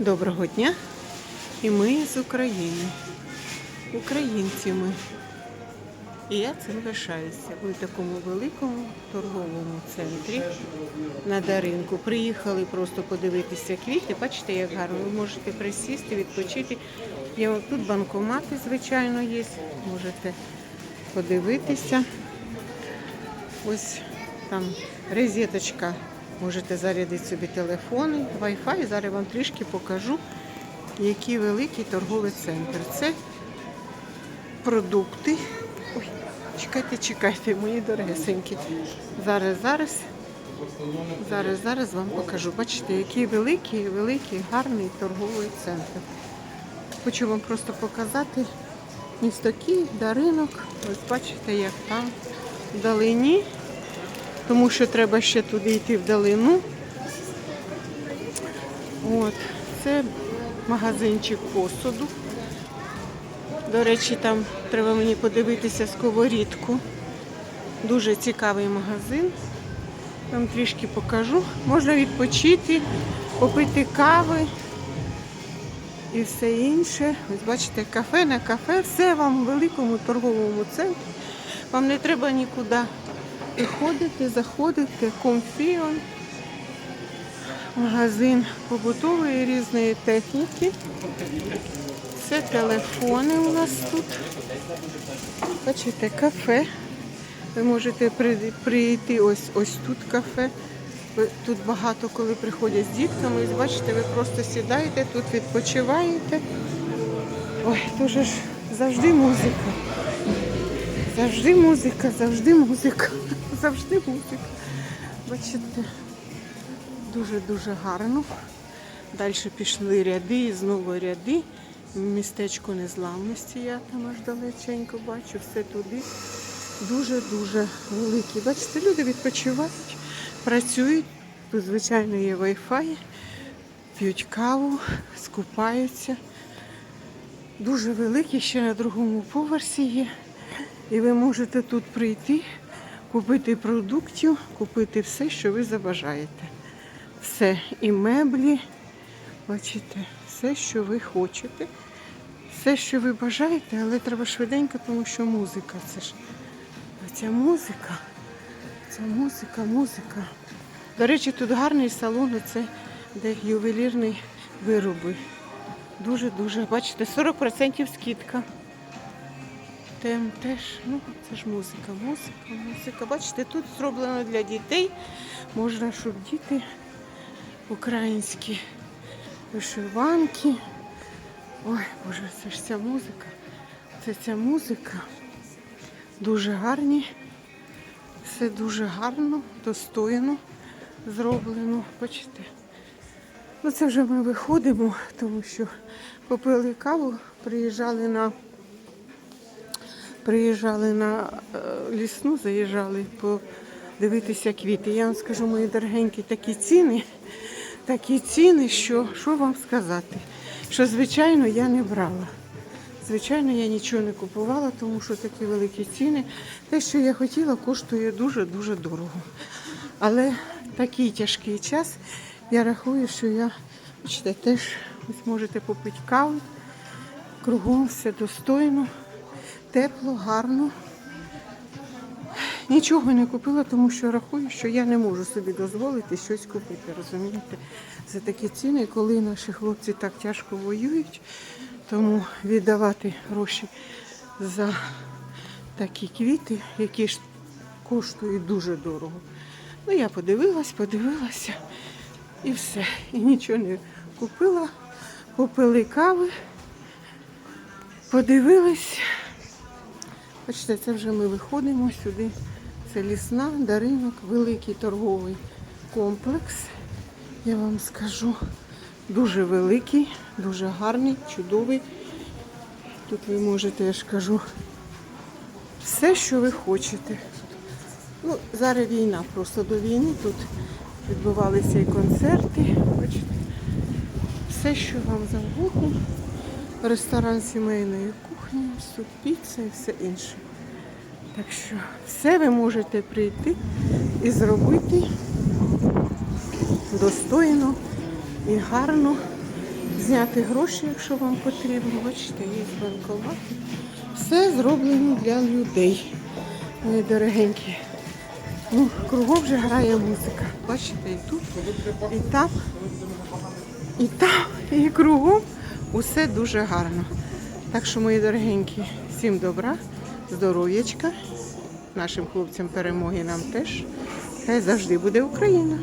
Доброго дня! І ми з України. Українці ми. І я цим пишаюся. Ви в такому великому торговому центрі на Даринку. Приїхали просто подивитися квіти. Бачите, як гарно. Ви можете присісти, відпочити. Тут банкомати, звичайно, є. Можете подивитися. Ось там розеточка. Можете зарядити собі телефони, Wi-Fi. Зараз вам трішки покажу, який великий торговий центр. Це продукти. Ой, чекайте, чекайте, мої дорогесенькі. Зараз, зараз, зараз, зараз вам покажу. Бачите, який великий, великий, гарний торговий центр. Хочу вам просто показати місто Київ, да. Ось бачите, як там вдалині тому що треба ще туди йти вдалину. От, це магазинчик посуду. До речі, там треба мені подивитися сковорідку. Дуже цікавий магазин. Там трішки покажу. Можна відпочити, попити кави і все інше. Ось бачите, кафе на кафе, все вам у великому торговому центрі. Вам не треба нікуди виходити, заходити, комфіон, магазин побутової різної техніки. Це телефони у нас тут. Бачите, кафе. Ви можете прийти ось ось тут кафе. Тут багато коли приходять з дітками. Бачите, ви просто сідаєте, тут відпочиваєте. Ой, дуже ж завжди музика. Завжди музика, завжди музика, завжди музика. Бачите, дуже-дуже гарно. Далі пішли ряди і знову ряди. Містечко незламності, я там аж далеченько бачу, все туди. Дуже-дуже великі. Бачите, люди відпочивають, працюють. Тут, звичайно, є Wi-Fi, п'ють каву, скупаються. Дуже великі, ще на другому поверсі є. І ви можете тут прийти, купити продуктів, купити все, що ви забажаєте. Все. І меблі, бачите, все, що ви хочете, все, що ви бажаєте, але треба швиденько, тому що музика. Це ж ця музика, ця музика, музика. До речі, тут гарний салон, це де ювелірні вироби. Дуже-дуже, бачите, 40% скидка. Тем теж, ну це ж музика, музика, музика. Бачите, тут зроблено для дітей. Можна, щоб діти українські вишиванки. Ой, Боже, це ж ця музика. Це ця музика. Дуже гарні. Все дуже гарно, достойно зроблено. Бачите? Ну це вже ми виходимо, тому що попили каву, приїжджали на приїжджали на е, лісну, заїжджали подивитися квіти. Я вам скажу, мої дорогенькі, такі ціни, такі ціни, що що вам сказати? Що, звичайно, я не брала. Звичайно, я нічого не купувала, тому що такі великі ціни. Те, що я хотіла, коштує дуже-дуже дорого. Але такий тяжкий час, я рахую, що я бачите, теж ось можете попити каву. Кругом все достойно тепло, гарно. Нічого не купила, тому що рахую, що я не можу собі дозволити щось купити. Розумієте? За такі ціни, коли наші хлопці так тяжко воюють, тому віддавати гроші за такі квіти, які ж коштують дуже дорого. Ну, я подивилась, подивилася і все. І нічого не купила, попили кави, подивились. Бачите, це вже ми виходимо сюди. Це лісна, даринок, великий торговий комплекс. Я вам скажу, дуже великий, дуже гарний, чудовий. Тут ви можете, я ж кажу, все, що ви хочете. Ну, Зараз війна, просто до війни тут відбувалися і концерти. Бачите, все, що вам завгодно. Ресторан сімейної кухні, тут піца і все інше. Так що все ви можете прийти і зробити достойно і гарно зняти гроші, якщо вам потрібно. Бачите, є банкомат. Все зроблено для людей. Мої дорогенькі. Ну, кругом вже грає музика. Бачите, і тут, і там, і там, і кругом усе дуже гарно. Так що, мої дорогенькі, всім добра, здоров'ячка, нашим хлопцям перемоги нам теж. Хай завжди буде Україна.